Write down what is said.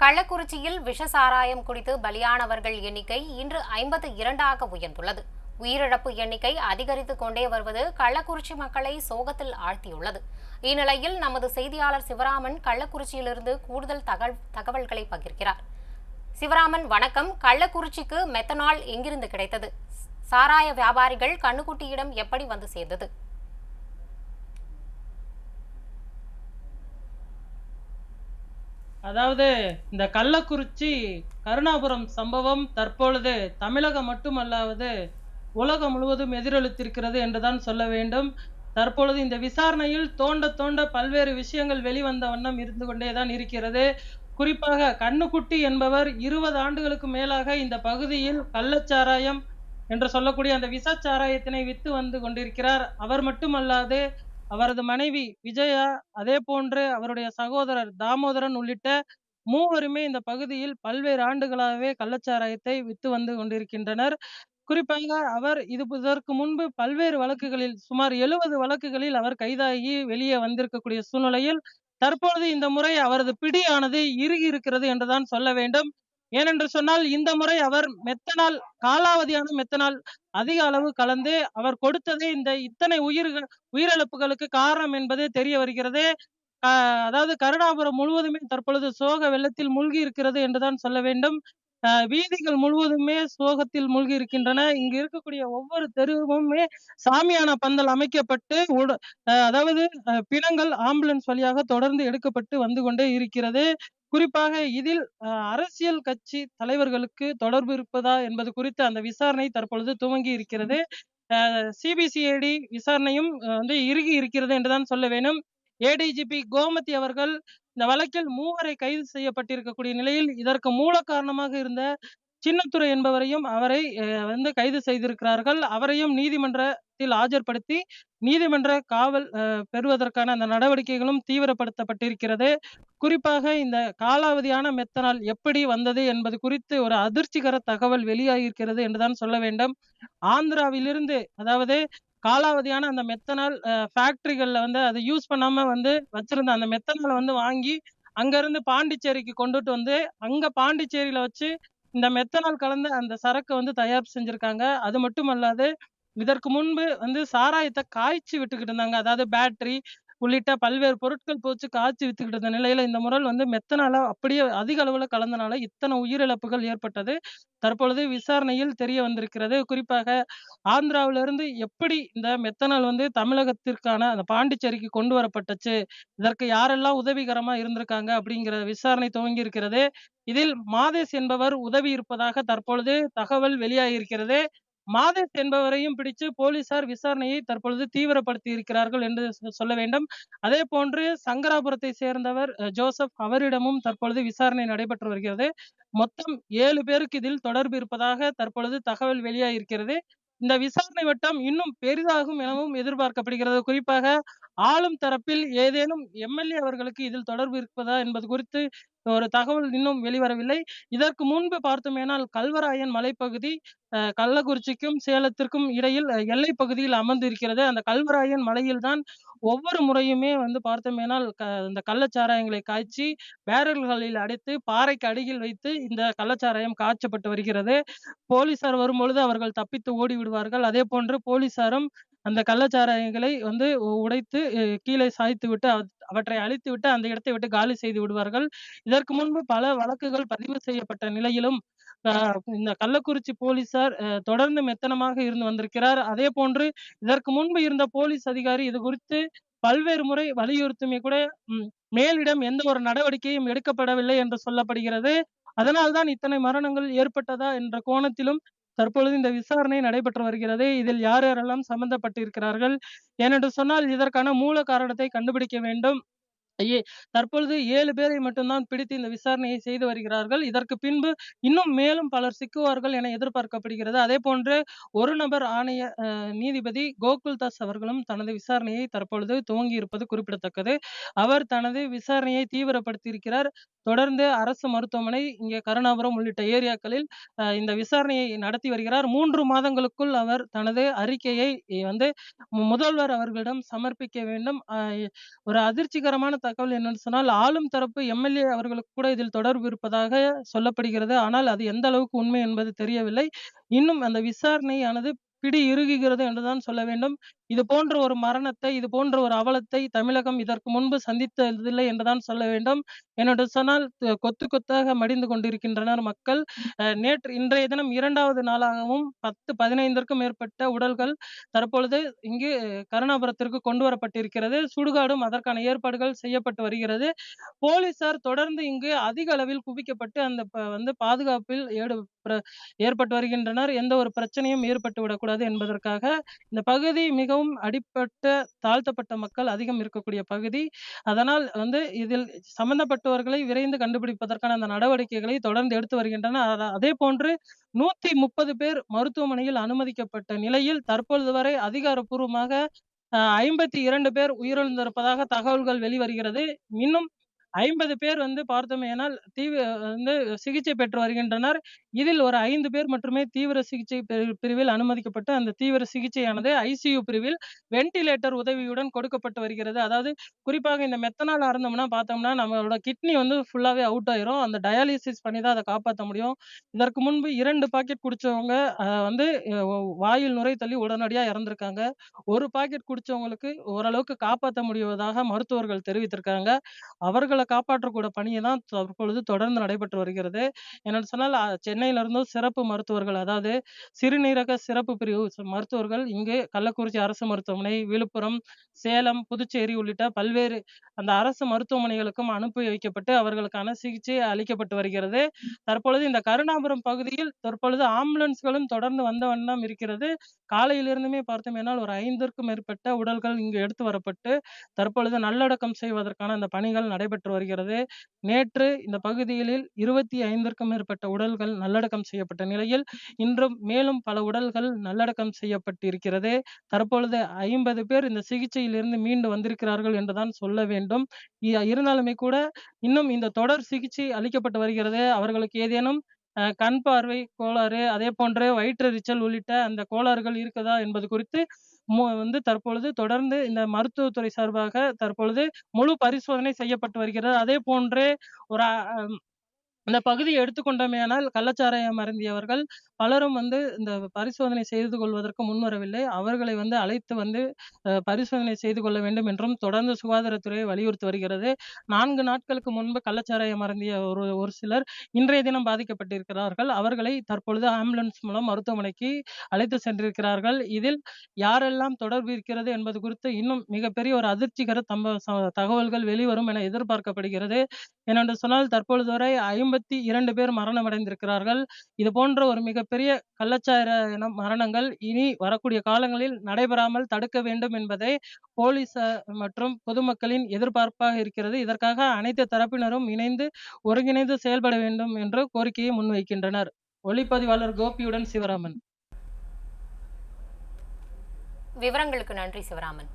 கள்ளக்குறிச்சியில் விஷ சாராயம் குடித்து பலியானவர்கள் எண்ணிக்கை இன்று ஐம்பத்து இரண்டாக உயர்ந்துள்ளது. உயிரிழப்பு எண்ணிக்கை அதிகரித்து கொண்டே வருவது கள்ளக்குறிச்சி மக்களை சோகத்தில் ஆழ்த்தியுள்ளது. இந்நிலையில் நமது செய்தியாளர் சிவராமன் கள்ளக்குறிச்சியிலிருந்து கூடுதல் தகவல் தகவல்களை பகிர்கிறார். சிவராமன் வணக்கம். கள்ளக்குறிச்சிக்கு மெத்தனால் எங்கிருந்து கிடைத்தது? சாராய வியாபாரிகள் கண்ணுக்குட்டியிடம் எப்படி வந்து சேர்ந்தது? அதாவது இந்த கள்ளக்குறிச்சி கருணாபுரம் சம்பவம் தற்பொழுது தமிழகம் மட்டுமல்லாது உலகம் முழுவதும் எதிரொலித்திருக்கிறது என்றுதான் சொல்ல வேண்டும். தற்பொழுது இந்த விசாரணையில் தோண்ட தோண்ட பல்வேறு விஷயங்கள் வெளிவந்த வண்ணம் இருந்து கொண்டே தான் இருக்கிறது. குறிப்பாக கண்ணுக்குட்டி என்பவர் இருபது ஆண்டுகளுக்கு மேலாக இந்த பகுதியில் கள்ளச்சாராயம் என்று சொல்லக்கூடிய அந்த விசாச்சாராயத்தினை வித்து வந்து கொண்டிருக்கிறார். அவர் மட்டுமல்லாது அவரது மனைவி விஜயா அதே போன்று அவருடைய சகோதரர் தாமோதரன் உள்ளிட்ட மூவருமே இந்த பகுதியில் பல்வேறு ஆண்டுகளாகவே கள்ளச்சாராயத்தை வித்து வந்து கொண்டிருக்கின்றனர். குறிப்பாக அவர் இது இதற்கு முன்பு பல்வேறு வழக்குகளில் சுமார் எழுபது வழக்குகளில் அவர் கைதாகி வெளியே வந்திருக்கக்கூடிய சூழ்நிலையில் தற்பொழுது இந்த முறை அவரது பிடியானது இறுகி இருக்கிறது என்றுதான் சொல்ல வேண்டும். ஏனென்று சொன்னால் இந்த முறை அவர் மெத்தனால் காலாவதியான மெத்தனால் அதிக அளவு கலந்து அவர் கொடுத்ததே இந்த இத்தனை உயிர் உயிரிழப்புகளுக்கு காரணம் என்பது தெரிய வருகிறது. அதாவது கருணாபுரம் முழுவதுமே தற்பொழுது சோக வெள்ளத்தில் மூழ்கி இருக்கிறது என்றுதான் சொல்ல வேண்டும். வீதிகள் முழுவதுமே சோகத்தில் மூழ்கி இருக்கின்றன. இங்கு இருக்கக்கூடிய ஒவ்வொரு தெருவுமே சாமியான பந்தல் அமைக்கப்பட்டு உட- அதாவது பிணங்கள் ஆம்புலன்ஸ் வழியாக தொடர்ந்து எடுக்கப்பட்டு வந்து கொண்டே இருக்கிறது. குறிப்பாக இதில் அரசியல் கட்சி தலைவர்களுக்கு தொடர்பு இருப்பதா என்பது குறித்து அந்த விசாரணை தற்பொழுது துவங்கி இருக்கிறது. சிபிசிஐடி விசாரணையும் வந்து இறுகி இருக்கிறது என்றுதான் சொல்ல வேண்டும் ஏடிஜிபி கோமதி அவர்கள் இந்த வழக்கில் மூவரை கைது செய்யப்பட்டிருக்கக்கூடிய நிலையில் இதற்கு மூல காரணமாக இருந்த சின்னத்துறை என்பவரையும் அவரை வந்து கைது செய்திருக்கிறார்கள். அவரையும் நீதிமன்றத்தில் ஆஜர்படுத்தி நீதிமன்ற காவல் பெறுவதற்கான அந்த நடவடிக்கைகளும் தீவிரப்படுத்தப்பட்டிருக்கிறது. குறிப்பாக இந்த காலாவதியான மெத்தனால் எப்படி வந்தது என்பது குறித்து ஒரு அதிர்ச்சிகர தகவல் வெளியாகியிருக்கிறது என்றுதான் சொல்ல வேண்டும். ஆந்திராவிலிருந்து அதாவது காலாவதியான அந்த மெத்தனால் ஃபேக்டரிகளில் வந்து அதை யூஸ் பண்ணாம வந்து வச்சிருந்த அந்த மெத்தனாலை வந்து வாங்கி அங்க இருந்து பாண்டிச்சேரிக்கு கொண்டுட்டு வந்து அங்க பாண்டிச்சேரியில வச்சு இந்த மெத்தனால் கலந்த அந்த சரக்கு வந்து தயார் செஞ்சிருக்காங்க. அது மட்டும் அல்லாது இதற்கு முன்பு வந்து சாராயத்தை காய்ச்சி விட்டுக்கிட்டு இருந்தாங்க. அதாவது பேட்டரி உள்ளிட்ட பல்வேறு பொருட்கள் போச்சு காய்ச்சி வித்துக்கிட்டு இருந்த நிலையில இந்த முறை வந்து மெத்தனால அப்படியே அதிக அளவுல கலந்தனால இத்தனை உயிரிழப்புகள் ஏற்பட்டது. தற்பொழுது விசாரணையில் தெரிய வந்திருக்கிறது. குறிப்பாக ஆந்திராவிலிருந்து எப்படி இந்த மெத்தனால் வந்து தமிழகத்திற்கான அந்த பாண்டிச்சேரிக்கு கொண்டு வரப்பட்டுச்சு இதற்கு யாரெல்லாம் உதவிகரமா இருந்திருக்காங்க அப்படிங்கிற விசாரணை துவங்கி இருக்கிறது இதில் மாதேஷ் என்பவர் உதவி இருப்பதாக தற்பொழுது தகவல் வெளியாகியிருக்கிறது. மாதேஷ் என்பவரையும் பிடிச்சு போலீசார் விசாரணையை தற்பொழுது தீவிரப்படுத்தி இருக்கிறார்கள் என்று சொல்ல வேண்டும். அதே போன்று சங்கராபுரத்தை சேர்ந்தவர் ஜோசப் அவரிடமும் தற்பொழுது விசாரணை நடைபெற்று வருகிறது. மொத்தம் ஏழு பேருக்கு இதில் தொடர்பு இருப்பதாக தற்பொழுது தகவல் வெளியாகியிருக்கிறது இந்த விசாரணை வட்டம் இன்னும் பெரிதாகும் எனவும் எதிர்பார்க்கப்படுகிறது. குறிப்பாக ஆளும் தரப்பில் ஏதேனும் எம்எல்ஏ அவர்களுக்கு இதில் தொடர்பு இருப்பதா என்பது குறித்து ஒரு தகவல் இன்னும் வெளிவரவில்லை. இதற்கு முன்பு பார்த்தோமேனால் கல்வராயன் மலைப்பகுதி அஹ், கள்ளக்குறிச்சிக்கும் சேலத்திற்கும் இடையில் எல்லை பகுதியில் அமர்ந்திருக்கிறது. அந்த கல்வராயன் மலையில்தான் ஒவ்வொரு முறையுமே வந்து பார்த்தோமேனால் க இந்த கள்ளச்சாராயங்களை காய்ச்சி பேரல்களில் அடைத்து பாறைக்கு அடியில் வைத்து இந்த கள்ளச்சாராயம் காய்ச்சப்பட்டு வருகிறது. போலீசார் வரும்பொழுது அவர்கள் தப்பித்து ஓடி விடுவார்கள் அதே போன்று போலீசாரும் அந்த கள்ளச்சாராயங்களை வந்து உடைத்து கீழே சாய்த்து விட்டு அவற்றை அழித்து விட்டு அந்த இடத்தை விட்டு காலி செய்து விடுவார்கள். இதற்கு முன்பு பல வழக்குகள் பதிவு செய்யப்பட்ட நிலையிலும் இந்த கள்ளக்குறிச்சி போலீசார் தொடர்ந்து மெத்தனமாக இருந்து வந்திருக்கிறார். அதே போன்று இதற்கு முன்பு இருந்த போலீஸ் அதிகாரி இது குறித்து பல்வேறு முறை வலியுறுத்துமே கூட மேலிடம் எந்த ஒரு நடவடிக்கையும் எடுக்கப்படவில்லை என்று சொல்லப்படுகிறது. அதனால்தான் இத்தனை மரணங்கள் ஏற்பட்டதா என்ற கோணத்திலும் தற்பொழுது இந்த விசாரணை நடைபெற்று வருகிறது. இதில் யார் யாரெல்லாம் சம்பந்தப்பட்டிருக்கிறார்கள்? ஏனென்று சொன்னால் இதற்கான மூல காரணத்தை கண்டுபிடிக்க வேண்டும். ஐயே தற்பொழுது ஏழு பேரை மட்டும்தான் பிடித்து இந்த விசாரணையை செய்து வருகிறார்கள். இதற்கு பின்பு இன்னும் மேலும் பலர் சிக்குவார்கள் என எதிர்பார்க்கப்படுகிறது. அதே போன்று ஒரு நபர் ஆணைய நீதிபதி கோகுல் தாஸ் அவர்களும் தனது விசாரணையை தற்பொழுது துவங்கி இருப்பது குறிப்பிடத்தக்கது. அவர் தனது விசாரணையை தீவிரப்படுத்தியிருக்கிறார். தொடர்ந்து அரசு மருத்துவமனை இங்கே கருணாபுரம் உள்ளிட்ட ஏரியாக்களில் அஹ், இந்த விசாரணையை நடத்தி வருகிறார். மூன்று மாதங்களுக்குள் அவர் தனது அறிக்கையை வந்து முதல்வர் அவர்களிடம் சமர்ப்பிக்க வேண்டும். அஹ், ஒரு அதிர்ச்சிகரமான தகவல் என்னன்னு சொன்னால், ஆளும் தரப்பு எம்.எல்.ஏ. அவர்களுக்கு கூட இதில் தொடர்பு இருப்பதாக சொல்லப்படுகிறது. ஆனால் அது எந்த அளவுக்கு உண்மை என்பது தெரியவில்லை. இன்னும் அந்த விசாரணையானது பிடி இறுகுகிறது என்றுதான் சொல்ல வேண்டும். இது போன்ற ஒரு மரணத்தை, இது போன்ற ஒரு அவலத்தை தமிழகம் இதற்கு முன்பு சந்தித்ததில்லை என்றுதான் சொல்ல வேண்டும். என்னோட சொன்னால் கொத்து கொத்தாக மடிந்து கொண்டிருக்கின்றனர் மக்கள். நேற்று இன்றைய தினம் இரண்டாவது நாளாகவும் 10, 15ற்கும் மேற்பட்ட உடல்கள் தற்பொழுது இங்கு கருணாபுரத்திற்கு கொண்டு வரப்பட்டிருக்கிறது. சுடுகாடும் அதற்கான ஏற்பாடுகள் செய்யப்பட்டு வருகிறது. போலீசார் தொடர்ந்து இங்கு அதிக அளவில் குவிக்கப்பட்டு அந்த வந்து பாதுகாப்பில் ஏடு ஏற்பட்டு வருகின்றனர். எந்த ஒரு பிரச்சனையும் ஏற்பட்டு விடக்கூடாது என்பதற்காக. இந்த பகுதி மிகவும் மிகவும் அடிப்பட்ட, தாழ்த்தப்பட்ட மக்கள் அதிகம் இருக்கக்கூடிய பகுதி. அதனால் வந்து இதில் சம்பந்தப்பட்டவர்களை விரைந்து கண்டுபிடிப்பதற்கான அந்த நடவடிக்கைகளை தொடர்ந்து எடுத்து வருகின்றன அதே போன்று நூத்தி முப்பது பேர் மருத்துவமனையில் அனுமதிக்கப்பட்ட நிலையில் தற்பொழுது வரை அதிகாரப்பூர்வமாக ஐம்பத்தி இரண்டு பேர் உயிரிழந்திருப்பதாக தகவல்கள் வெளிவருகிறது. இன்னும் 50 பேர் வந்து பார்த்தோமேயானால் தீவிர வந்து சிகிச்சை பெற்று வருகின்றனர். இதில் ஒரு ஐந்து பேர் மட்டுமே தீவிர சிகிச்சை பிரிவில் அனுமதிக்கப்பட்டு, அந்த தீவிர சிகிச்சையானது ஐ.சி.யு பிரிவில் வென்டிலேட்டர் உதவியுடன் கொடுக்கப்பட்டு வருகிறது. அதாவது குறிப்பாக இந்த மெத்தனால் அறந்தோம்னா பார்த்தோம்னா, நம்மளோட கிட்னி வந்து ஃபுல்லாவே அவுட் ஆயிரும். அந்த டயாலிசிஸ் பண்ணி தான் அதை காப்பாற்ற முடியும். இதற்கு முன்பு இரண்டு பாக்கெட் குடிச்சவங்க வந்து வாயில் நுரை தள்ளி உடனடியாக இறந்திருக்காங்க. ஒரு பாக்கெட் குடிச்சவங்களுக்கு ஓரளவுக்கு காப்பாற்ற முடிவதாக மருத்துவர்கள் தெரிவித்திருக்காங்க. அவர்களை காப்பாற்றக்கூட பணியை தான் தற்பொழுது தொடர்ந்து நடைபெற்று வருகிறது. என்னென்னு சொன்னால் சென்னையிலிருந்தும் சிறப்பு மருத்துவர்கள் அதாவது சிறுநீரக சிறப்பு பிரிவு மருத்துவர்கள் இங்கு கள்ளக்குறிச்சி அரசு மருத்துவமனை, விழுப்புரம், சேலம், புதுச்சேரி உள்ளிட்ட பல்வேறு அந்த அரசு மருத்துவமனைகளுக்கும் அனுப்பி வைக்கப்பட்டு அவர்களுக்கான சிகிச்சை அளிக்கப்பட்டு வருகிறது. தற்பொழுது இந்த கருணாபுரம் பகுதியில் தற்பொழுது ஆம்புலன்ஸ்களும் தொடர்ந்து வந்த வண்ணம் இருக்கிறது. காலையிலிருந்துமே பார்த்தோமேயானால் ஒரு ஐந்திற்கும் மேற்பட்ட உடல்கள் இங்கு எடுத்து வரப்பட்டு, தற்பொழுது நல்லடக்கம் செய்வதற்கான அந்த பணிகள் நடைபெற்று வருகிறது. நேற்று இந்த பகுதிகளில் 25ற்கும் மேற்பட்ட உடல்கள் நல்லடக்கம் செய்யப்பட்ட நிலையில், இன்றும் மேலும் பல உடல்கள் நல்லடக்கம் செய்யப்பட்டிருக்கிறது. தற்பொழுது 50 பேர் இந்த சிகிச்சையிலிருந்து மீண்டு வந்திருக்கிறார்கள் என்றுதான் சொல்ல வேண்டும். இருந்தாலுமே கூட இன்னும் இந்த தொடர் சிகிச்சை அளிக்கப்பட்டு வருகிறது. அவர்களுக்கு ஏதேனும் கண் பார்வை கோளாறு, அதே அதேபோன்று வயிற்றெரிச்சல் உள்ளிட்ட அந்த கோளாறுகள் இருக்குதா என்பது குறித்து வந்து தற்பொழுது தொடர்ந்து இந்த மருத்துவத்துறை சார்பாக தற்பொழுது முழு பரிசோதனை செய்யப்பட்டு வருகிறது. அதே போன்றே ஒரு அந்த இந்த பகுதியை எடுத்துக்கொண்டோமேயானால் கள்ளச்சாராயம் அருந்தியவர்கள் பலரும் வந்து இந்த பரிசோதனை செய்து கொள்வதற்கு முன்வரவில்லை. அவர்களை வந்து அழைத்து வந்து பரிசோதனை செய்து கொள்ள வேண்டும் என்றும் தொடர்ந்து சுகாதாரத்துறை வலியுறுத்தி வருகிறது. நான்கு நாட்களுக்கு முன்பு கள்ளச்சாராயம் அருந்திய ஒரு ஒரு சிலர் இன்றைய தினம் பாதிக்கப்பட்டிருக்கிறார்கள். அவர்களை தற்பொழுது ஆம்புலன்ஸ் மூலம் மருத்துவமனைக்கு அழைத்து சென்றிருக்கிறார்கள். இதில் யாரெல்லாம் தொடர்பு இருக்கிறது என்பது குறித்து இன்னும் மிகப்பெரிய ஒரு அதிர்ச்சிகர தம்ப தகவல்கள் வெளிவரும் என எதிர்பார்க்கப்படுகிறது. ஏனென்று சொன்னால் தற்பொழுது வரை 52 பேர் மரணமடைந்திருக்கிறார்கள். இது போன்ற ஒரு மிக மிகப்பெரிய கள்ளச்சாராய மரணங்கள் இனி வரக்கூடிய காலங்களில் நடைபெறாமல் தடுக்க வேண்டும் என்பதை போலீஸ் மற்றும் பொதுமக்களின் எதிர்பார்ப்பாக இருக்கிறது. இதற்காக அனைத்து தரப்பினரும் இணைந்து ஒருங்கிணைந்து செயல்பட வேண்டும் என்று கோரிக்கையை முன்வைக்கின்றனர். ஒளிப்பதிவாளர் கோபியுடன் சிவராமன். விவரங்களுக்கு நன்றி சிவராமன்.